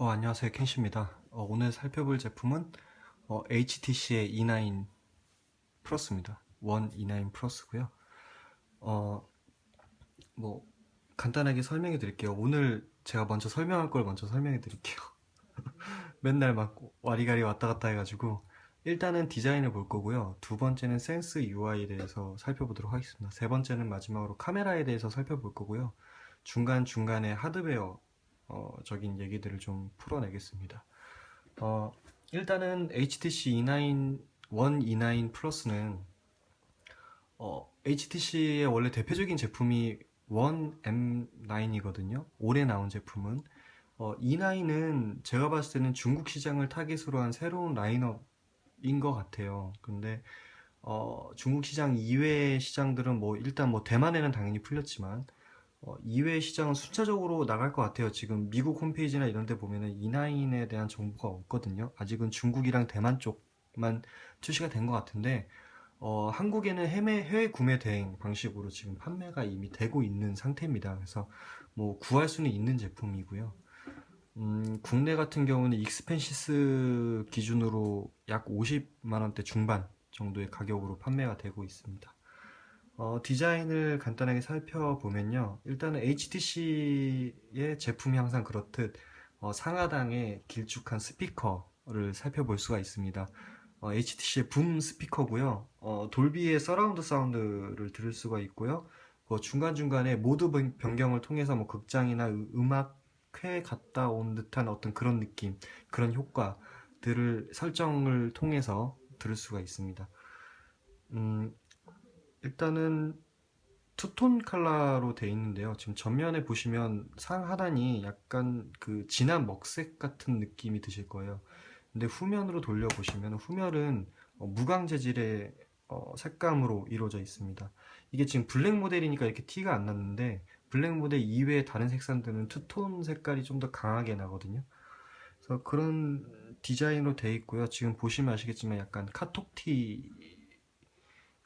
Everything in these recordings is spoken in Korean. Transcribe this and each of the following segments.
어, 안녕하세요. 켄시입니다. 어, 오늘 살펴볼 제품은 어, HTC의 E9 플러스입니다. 원 E9 플러스고요. 어, 뭐 간단하게 설명해 드릴게요. 오늘 제가 먼저 설명할 걸 먼저 설명해 드릴게요. 맨날 막 와리가리 왔다 갔다 해가지고 일단은 디자인을 볼 거고요. 두 번째는 센스 UI에 대해서 살펴보도록 하겠습니다. 세 번째는 마지막으로 카메라에 대해서 살펴볼 거고요. 중간중간에 하드웨어 어, 적인 얘기들을 좀 풀어내겠습니다. 어, 일단은 HTC E9, 1 E9 플러스는 어, HTC의 원래 대표적인 제품이 1 M9이거든요. 올해 나온 제품은 어, E9은 제가 봤을 때는 중국 시장을 타깃으로 한 새로운 라인업인 것 같아요. 근데 어, 중국 시장 이외의 시장들은 뭐 일단 뭐 대만에는 당연히 풀렸지만 어, 이외의 시장은 순차적으로 나갈 것 같아요. 지금 미국 홈페이지나 이런 데 보면은 E9에 대한 정보가 없거든요. 아직은 중국이랑 대만 쪽만 출시가 된 것 같은데, 어, 한국에는 해외, 해외 구매 대행 방식으로 지금 판매가 이미 되고 있는 상태입니다. 그래서 뭐 구할 수는 있는 제품이고요. 음, 국내 같은 경우는 익스펜시스 기준으로 약 50만 원대 중반 정도의 가격으로 판매가 되고 있습니다. 어, 디자인을 간단하게 살펴보면요. 일단은 HTC의 제품이 항상 그렇듯 어, 상하단에 길쭉한 스피커를 살펴볼 수가 있습니다. 어, HTC의 붐 스피커고요. 어, 돌비의 서라운드 사운드를 들을 수가 있고요. 그 중간중간에 모드 변- 변경을 통해서 뭐 극장이나 음- 음악회 갔다 온 듯한 어떤 그런 느낌, 그런 효과들을 설정을 통해서 들을 수가 있습니다. 음, 일단은 투톤 컬러로 되어 있는데요. 지금 전면에 보시면 상 하단이 약간 그 진한 먹색 같은 느낌이 드실 거예요. 근데 후면으로 돌려 보시면 후면은 어, 무광 재질의 어, 색감으로 이루어져 있습니다. 이게 지금 블랙 모델이니까 이렇게 티가 안 났는데 블랙 모델 이외의 다른 색상들은 투톤 색깔이 좀 더 강하게 나거든요. 그래서 그런 디자인으로 되어 있고요. 지금 보시면 아시겠지만 약간 카톡티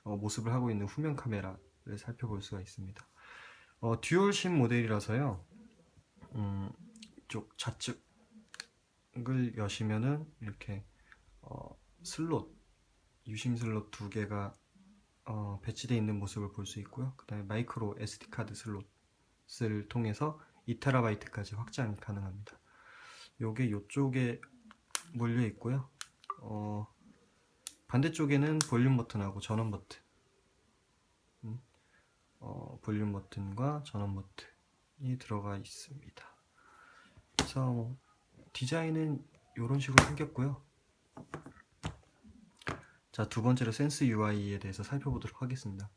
어, 모습을 하고 있는 후면 카메라를 살펴볼 수가 있습니다. 어, 듀얼 심 모델이라서요. 음, 이쪽 좌측을 여시면은 이렇게 어, 슬롯, 유심 슬롯 두 개가 어, 배치되어 있는 모습을 볼 수 있고요. 그 다음에 마이크로 SD 카드 슬롯을 통해서 2TB까지 확장이 가능합니다. 요게 요쪽에 몰려 있고요. 어, 반대쪽에는 볼륨 버튼하고 전원 버튼, 음, 어, 볼륨 버튼과 전원 버튼이 들어가 있습니다. 그래서 뭐 디자인은 이런 식으로 생겼고요. 자, 두 번째로 센스 UI에 대해서 살펴보도록 하겠습니다.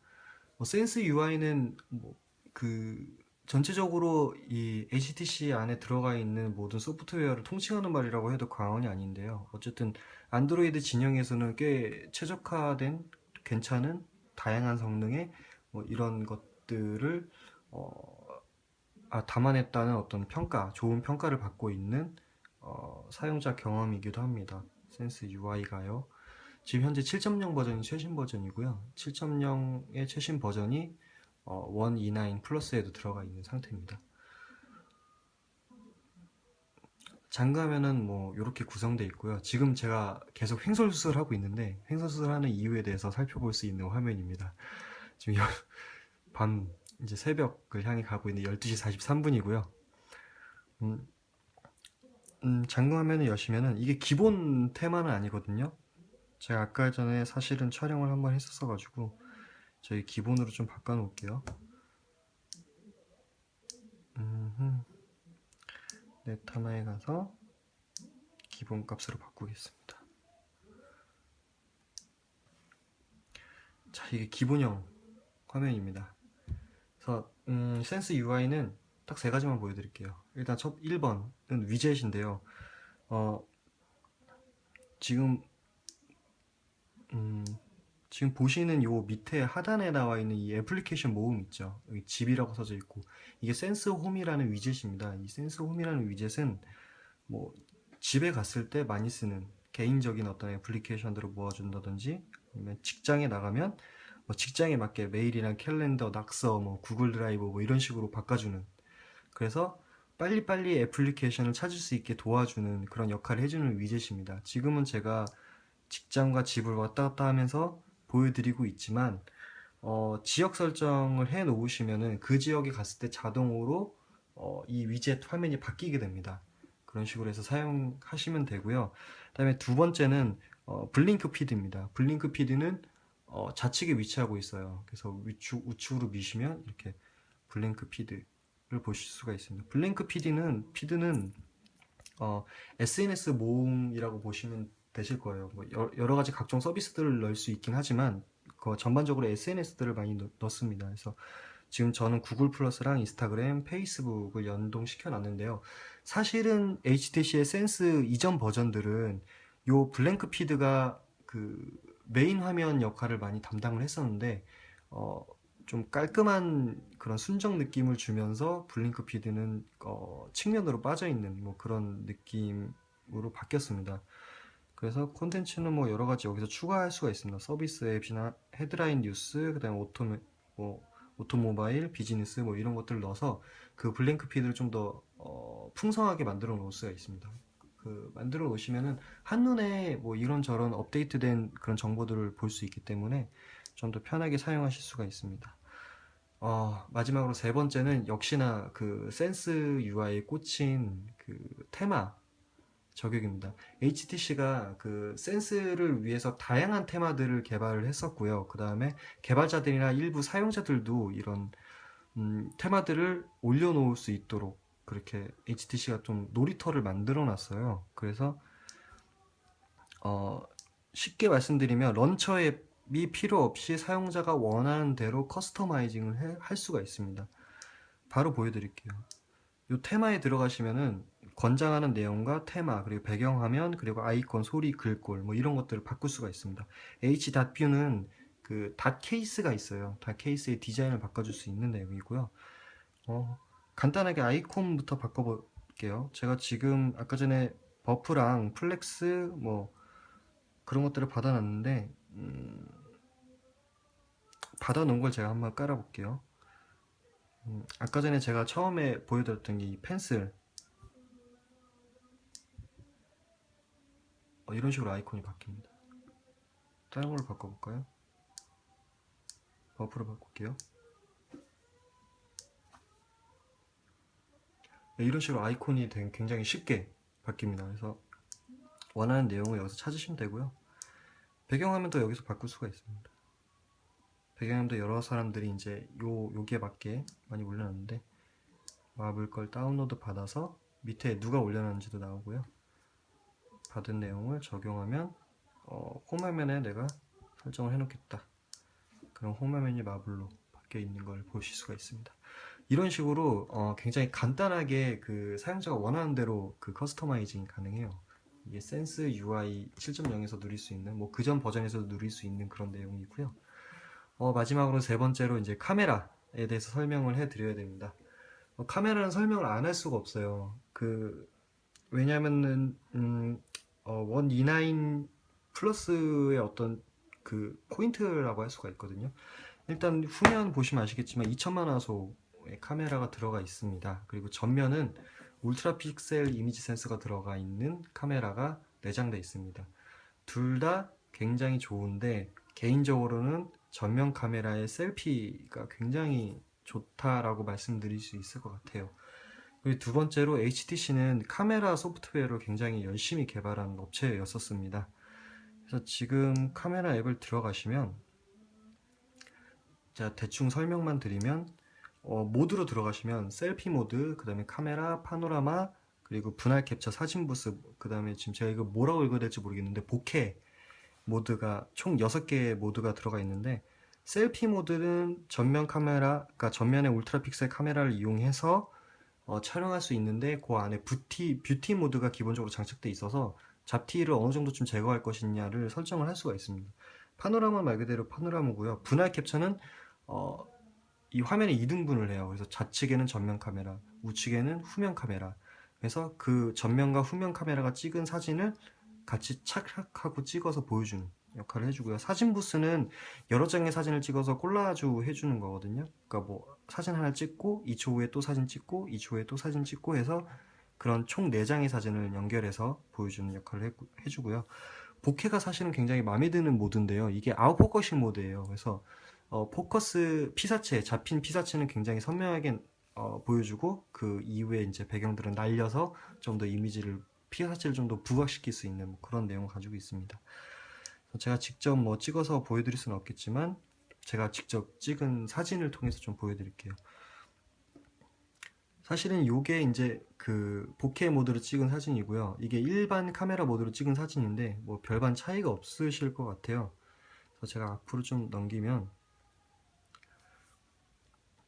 뭐 센스 UI는 뭐 그 전체적으로 이 HTC 안에 들어가 있는 모든 소프트웨어를 통칭하는 말이라고 해도 과언이 아닌데요. 어쨌든 안드로이드 진영에서는 꽤 최적화된 괜찮은 다양한 성능의 뭐 이런 것들을 어, 아, 담아냈다는 어떤 평가, 좋은 평가를 받고 있는 어, 사용자 경험이기도 합니다. 센스 UI가요. 지금 현재 7.0 버전이 최신 버전이고요. 7.0의 최신 버전이 어, 1E9 플러스에도 들어가 있는 상태입니다. 잠가면은 뭐 이렇게 구성되어 있고요. 지금 제가 계속 횡설수설 하고 있는데 횡설수설하는 이유에 대해서 살펴볼 수 있는 화면입니다. 지금 여- 밤 이제 새벽을 향해 가고 있는 12시 43분이고요. 음, 음, 잠금 화면을 여시면은 이게 기본 테마는 아니거든요. 제가 아까 전에 사실은 촬영을 한번 했었어 가지고 저희 기본으로 좀 바꿔 놓을게요. 음흠. 넷하나에 가서 기본 값으로 바꾸겠습니다. 자, 이게 기본형 화면입니다. 그래서 음, 센스 UI는 딱 세 가지만 보여드릴게요. 일단 첫 1번은 위젯인데요. 어, 지금 음, 지금 보시는 요 밑에 하단에 나와 있는 이 애플리케이션 모음 있죠. 여기 집이라고 써져 있고 이게 센스 홈이라는 위젯입니다. 이 센스 홈이라는 위젯은 뭐 집에 갔을 때 많이 쓰는 개인적인 어떤 애플리케이션들을 모아준다든지 아니면 직장에 나가면 뭐 직장에 맞게 메일이랑 캘린더, 낙서, 뭐 구글 드라이브 뭐 이런 식으로 바꿔주는 그래서 빨리빨리 애플리케이션을 찾을 수 있게 도와주는 그런 역할을 해주는 위젯입니다. 지금은 제가 직장과 집을 왔다 갔다 하면서 보여드리고 있지만 어, 지역 설정을 해 놓으시면은 그 지역에 갔을 때 자동으로 어, 이 위젯 화면이 바뀌게 됩니다. 그런 식으로 해서 사용하시면 되고요. 그다음에 두 번째는 어, 블링크 피드입니다. 블링크 피드는 어, 좌측에 위치하고 있어요. 그래서 우측, 우측으로 미시면 이렇게 블링크 피드를 보실 수가 있습니다. 블링크 피드는 피드는 어, SNS 모음이라고 보시면 되실 거예요. 뭐 여- 여러 가지 각종 서비스들을 넣을 수 있긴 하지만 그 전반적으로 SNS들을 많이 넣, 넣습니다. 그래서 지금 저는 구글 플러스랑 인스타그램, 페이스북을 연동시켜 놨는데요. 사실은 HTC의 센스 이전 버전들은 요 블랭크 피드가 그 메인 화면 역할을 많이 담당을 했었는데 어, 좀 깔끔한 그런 순정 느낌을 주면서 블링크 피드는 어, 측면으로 빠져 있는 뭐 그런 느낌으로 바뀌었습니다. 그래서 콘텐츠는 뭐 여러 가지 여기서 추가할 수가 있습니다. 서비스 앱이나 헤드라인 뉴스, 그다음에 오토 뭐 오토 모바일, 비즈니스 뭐 이런 것들을 넣어서 그 블랭크 피드를 좀더 어, 풍성하게 만들어 놓을 수가 있습니다. 그 만들어 놓으시면은 한눈에 뭐 이런저런 업데이트된 그런 정보들을 볼 수 있기 때문에 좀 더 편하게 사용하실 수가 있습니다. 어, 마지막으로 세 번째는 역시나 그 센스 UI에 꽂힌 그 테마 저격입니다. HTC가 그 센스를 위해서 다양한 테마들을 개발을 했었고요. 그 다음에 개발자들이나 일부 사용자들도 이런 음, 테마들을 올려놓을 수 있도록 그렇게 HTC가 좀 놀이터를 만들어 놨어요. 그래서 어, 쉽게 말씀드리면 런처 앱이 필요 없이 사용자가 원하는 대로 커스터마이징을 해- 할 수가 있습니다. 바로 보여드릴게요. 이 테마에 들어가시면은 권장하는 내용과 테마 그리고 배경화면 그리고 아이콘 소리 글꼴 뭐 이런 것들을 바꿀 수가 있습니다. H.View는 그닷 케이스가 있어요. 닷 케이스의 디자인을 바꿔줄 수 있는 내용이고요. 어, 간단하게 아이콘부터 바꿔볼게요. 제가 지금 아까 전에 버프랑 플렉스 뭐 그런 것들을 받아놨는데 음, 받아놓은 걸 제가 한번 깔아볼게요. 음, 아까 전에 제가 처음에 보여드렸던 게이 펜슬 어, 이런 식으로 아이콘이 바뀝니다. 다른 걸로 바꿔볼까요? 버프로 바꿀게요. 네, 이런 식으로 아이콘이 굉장히 쉽게 바뀝니다. 그래서 원하는 내용을 여기서 찾으시면 되고요. 배경화면도 여기서 바꿀 수가 있습니다. 배경화면도 여러 사람들이 이제 요 여기에 맞게 많이 올려놨는데 마블 걸 다운로드 받아서 밑에 누가 올려놨는지도 나오고요. 받은 내용을 적용하면 어, 홈화면에 내가 설정을 해놓겠다. 그럼 홈화면이 마블로 바뀌어 있는 걸 보실 수가 있습니다. 이런 식으로 어, 굉장히 간단하게 그 사용자가 원하는 대로 그 커스터마이징이 가능해요. 이게 센스 UI 7.0에서 누릴 수 있는 뭐 그전 버전에서도 누릴 수 있는 그런 내용이고요. 어, 마지막으로 세 번째로 이제 카메라에 대해서 설명을 해 드려야 됩니다. 어, 카메라는 설명을 안 할 수가 없어요. 그 왜냐면은 음, 어, 129 플러스의 어떤 그 포인트라고 할 수가 있거든요. 일단 후면 보시면 아시겠지만 2천만 화소의 카메라가 들어가 있습니다. 그리고 전면은 울트라 픽셀 이미지 센서가 들어가 있는 카메라가 내장되어 있습니다. 둘 다 굉장히 좋은데 개인적으로는 전면 카메라의 셀피가 굉장히 좋다라고 말씀드릴 수 있을 것 같아요. 그리고 두 번째로 HTC는 카메라 소프트웨어를 굉장히 열심히 개발한 업체였었습니다. 그래서 지금 카메라 앱을 들어가시면 자 대충 설명만 드리면 어, 모드로 들어가시면 셀피 모드, 그 다음에 카메라, 파노라마, 그리고 분할 캡처 사진 부스, 그 다음에 지금 제가 이거 뭐라고 읽어야 될지 모르겠는데 보케 모드가 총 6개의 모드가 들어가 있는데 셀피 모드는 전면 카메라, 그러니까 전면의 울트라 픽셀 카메라를 이용해서 어, 촬영할 수 있는데 그 안에 뷰티, 뷰티 모드가 기본적으로 장착돼 있어서 잡티를 어느 정도쯤 제거할 것이냐를 설정을 할 수가 있습니다. 파노라마 말 그대로 파노라마고요. 분할 캡처는 어, 이 화면에 2등분을 해요. 그래서 좌측에는 전면 카메라, 우측에는 후면 카메라. 그래서 그 전면과 후면 카메라가 찍은 사진을 같이 착각하고 찍어서 보여주는 역할을 해주고요. 사진 부스는 여러 장의 사진을 찍어서 콜라주 해주는 거거든요. 그러니까 뭐 사진 하나 찍고 2초 후에 또 사진 찍고 2초 후에 또 사진 찍고 해서 그런 총 4장의 사진을 연결해서 보여주는 역할을 해, 해주고요. 보케가 사실은 굉장히 마음에 드는 모드인데요. 이게 아웃포커싱 모드예요. 그래서 어, 포커스 피사체, 잡힌 피사체는 굉장히 선명하게 어, 보여주고 그 이후에 이제 배경들은 날려서 좀 더 이미지를 피사체를 좀 더 부각시킬 수 있는 뭐 그런 내용을 가지고 있습니다. 제가 직접 뭐 찍어서 보여드릴 수는 없겠지만 제가 직접 찍은 사진을 통해서 좀 보여드릴게요. 사실은 요게 이제 그 보케 모드로 찍은 사진이고요. 이게 일반 카메라 모드로 찍은 사진인데 뭐 별반 차이가 없으실 것 같아요. 그래서 제가 앞으로 좀 넘기면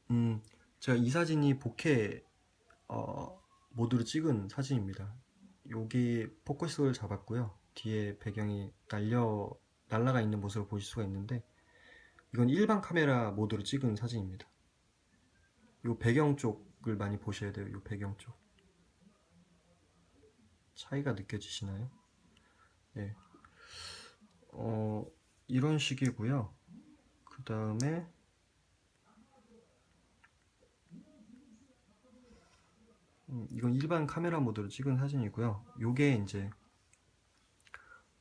음 제가 이 사진이 보케 어, 모드로 찍은 사진입니다. 여기 포커스를 잡았고요. 뒤에 배경이 날려 날라가 있는 모습을 보실 수가 있는데 이건 일반 카메라 모드로 찍은 사진입니다. 이 배경 쪽을 많이 보셔야 돼요. 이 배경 쪽 차이가 느껴지시나요? 네. 어, 이런 식이고요. 그 다음에 음, 이건 일반 카메라 모드로 찍은 사진이고요. 요게 이제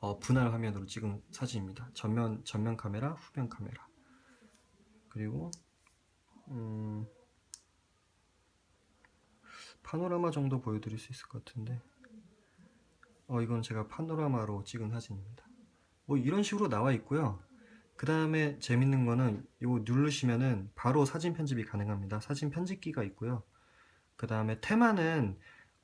어, 분할 화면으로 찍은 사진입니다. 전면 전면 카메라, 후면 카메라. 그리고 음, 파노라마 정도 보여드릴 수 있을 것 같은데 어, 이건 제가 파노라마로 찍은 사진입니다. 뭐 이런 식으로 나와 있고요. 그 다음에 재밌는 거는 이거 누르시면은 바로 사진 편집이 가능합니다. 사진 편집기가 있고요. 그 다음에 테마는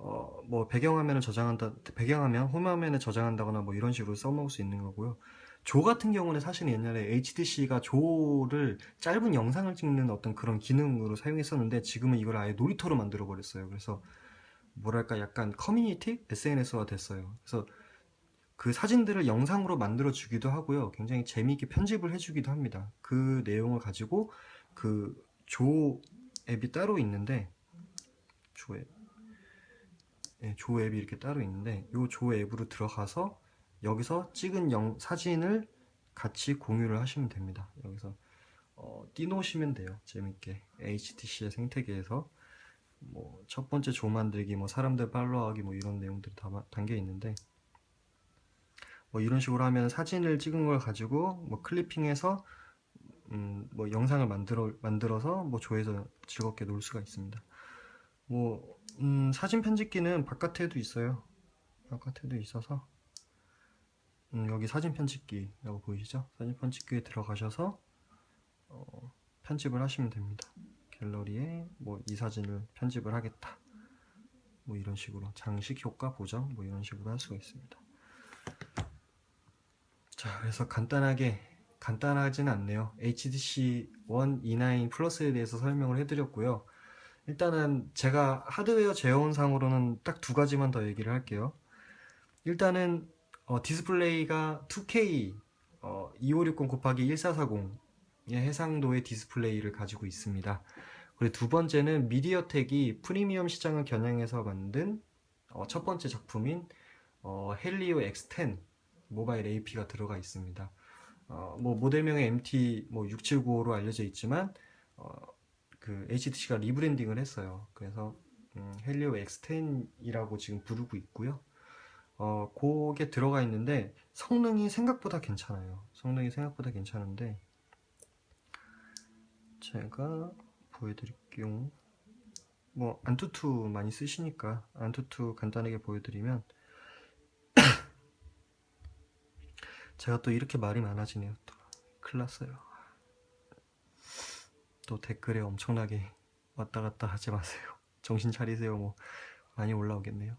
어, 뭐 배경화면을 저장한다, 배경화면, 홈화면에 저장한다거나 뭐 이런 식으로 써먹을 수 있는 거고요. 조 같은 경우는 사실 옛날에 HTC가 조를 짧은 영상을 찍는 어떤 그런 기능으로 사용했었는데 지금은 이걸 아예 놀이터로 만들어 버렸어요. 그래서 뭐랄까 약간 커뮤니티 SNS화 됐어요. 그래서 그 사진들을 영상으로 만들어 주기도 하고요. 굉장히 재미있게 편집을 해주기도 합니다. 그 내용을 가지고 그 조 앱이 따로 있는데 조 앱. 네, 조 앱이 이렇게 따로 있는데 이 조 앱으로 들어가서 여기서 찍은 영, 사진을 같이 공유를 하시면 됩니다. 여기서 어, 띄놓으시면 돼요. 재밌게 HTC의 생태계에서 뭐 첫 번째 조 만들기, 뭐 사람들 팔로우하기 뭐 이런 내용들이 다 담겨 있는데 뭐 이런 식으로 하면 사진을 찍은 걸 가지고 뭐 클리핑해서 음, 뭐 영상을 만들어 만들어서 뭐 조에서 즐겁게 놀 수가 있습니다. 뭐 음, 사진 편집기는 바깥에도 있어요. 바깥에도 있어서 음, 여기 사진 편집기라고 보이시죠? 사진 편집기에 들어가셔서 어, 편집을 하시면 됩니다. 갤러리에 뭐 이 사진을 편집을 하겠다. 뭐 이런 식으로 장식 효과 보정 뭐 이런 식으로 할 수가 있습니다. 자, 그래서 간단하게 간단하진 않네요. One E9 플러스에 대해서 설명을 해드렸고요. 일단은 제가 하드웨어 제어원상으로는 딱 두 가지만 더 얘기를 할게요. 일단은 어, 디스플레이가 2K 어, 2560 곱하기 1440의 해상도의 디스플레이를 가지고 있습니다. 그리고 두 번째는 미디어텍이 프리미엄 시장을 겨냥해서 만든 어, 첫 번째 작품인 어, 헬리오 X10 모바일 AP가 들어가 있습니다. 어, 뭐 모델명은 MT 뭐 6795로 알려져 있지만 어, 그 HTC가 리브랜딩을 했어요. 그래서 음, 헬리오 X10이라고 지금 부르고 있고요. 어, 그게 들어가 있는데 성능이 생각보다 괜찮아요. 성능이 생각보다 괜찮은데 제가 보여드릴게요. 뭐 안투투 많이 쓰시니까 안투투 간단하게 보여드리면 제가 또 이렇게 말이 많아지네요. 또 큰일 났어요. 또 댓글에 엄청나게 왔다 갔다 하지 마세요. 정신 차리세요. 뭐 많이 올라오겠네요.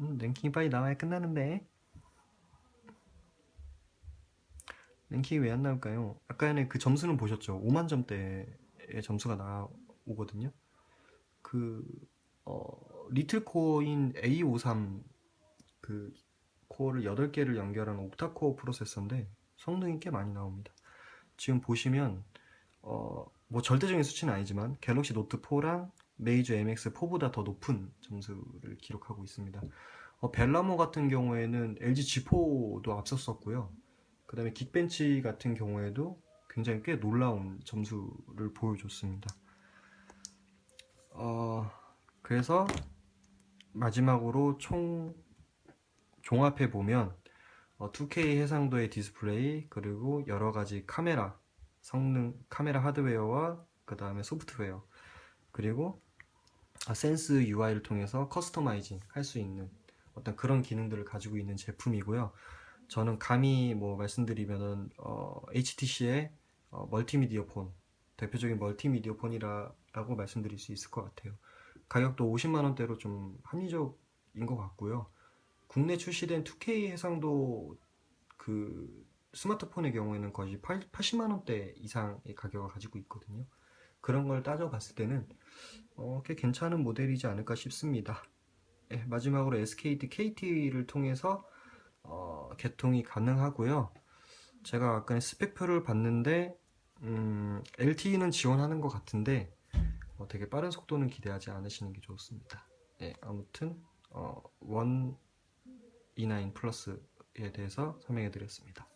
음, 랭킹이 빨리 나와야 끝나는데 랭킹이 왜 안 나올까요? 아까 전에 그 점수는 보셨죠? 5만 점대의 점수가 나오거든요. 그 어, 리틀 코어인 A53 그 코어를 8개를 연결한 옥타코어 프로세서인데 성능이 꽤 많이 나옵니다. 지금 보시면 어, 뭐 절대적인 수치는 아니지만 갤럭시 노트 4랑 메이저 MX 4보다 더 높은 점수를 기록하고 있습니다. 어, 벨라모 같은 경우에는 LG G4도 앞섰었고요. 그 다음에 긱벤치 같은 경우에도 굉장히 꽤 놀라운 점수를 보여줬습니다. 어, 그래서 마지막으로 총 종합해 보면 어, 2K 해상도의 디스플레이 그리고 여러 가지 카메라 성능 카메라 하드웨어와 그 다음에 소프트웨어 그리고 아, 센스 UI를 통해서 커스터마이징 할 수 있는 어떤 그런 기능들을 가지고 있는 제품이고요. 저는 감히 뭐 말씀드리면은 어, HTC의 어, 멀티미디어 폰 대표적인 멀티미디어 폰이라고 말씀드릴 수 있을 것 같아요. 가격도 50만 원대로 좀 합리적인 것 같고요. 국내 출시된 2K 해상도 그 스마트폰의 경우에는 거의 80만 원대 이상의 가격을 가지고 있거든요. 그런 걸 따져봤을 때는 어, 꽤 괜찮은 모델이지 않을까 싶습니다. 예, 마지막으로 SKT, KT를 통해서 어, 개통이 가능하고요. 제가 아까 스펙표를 봤는데 음, LTE는 지원하는 것 같은데 어, 되게 빠른 속도는 기대하지 않으시는 게 좋습니다. 예, 아무튼 어, 원 E9 플러스에 대해서 설명해 드렸습니다.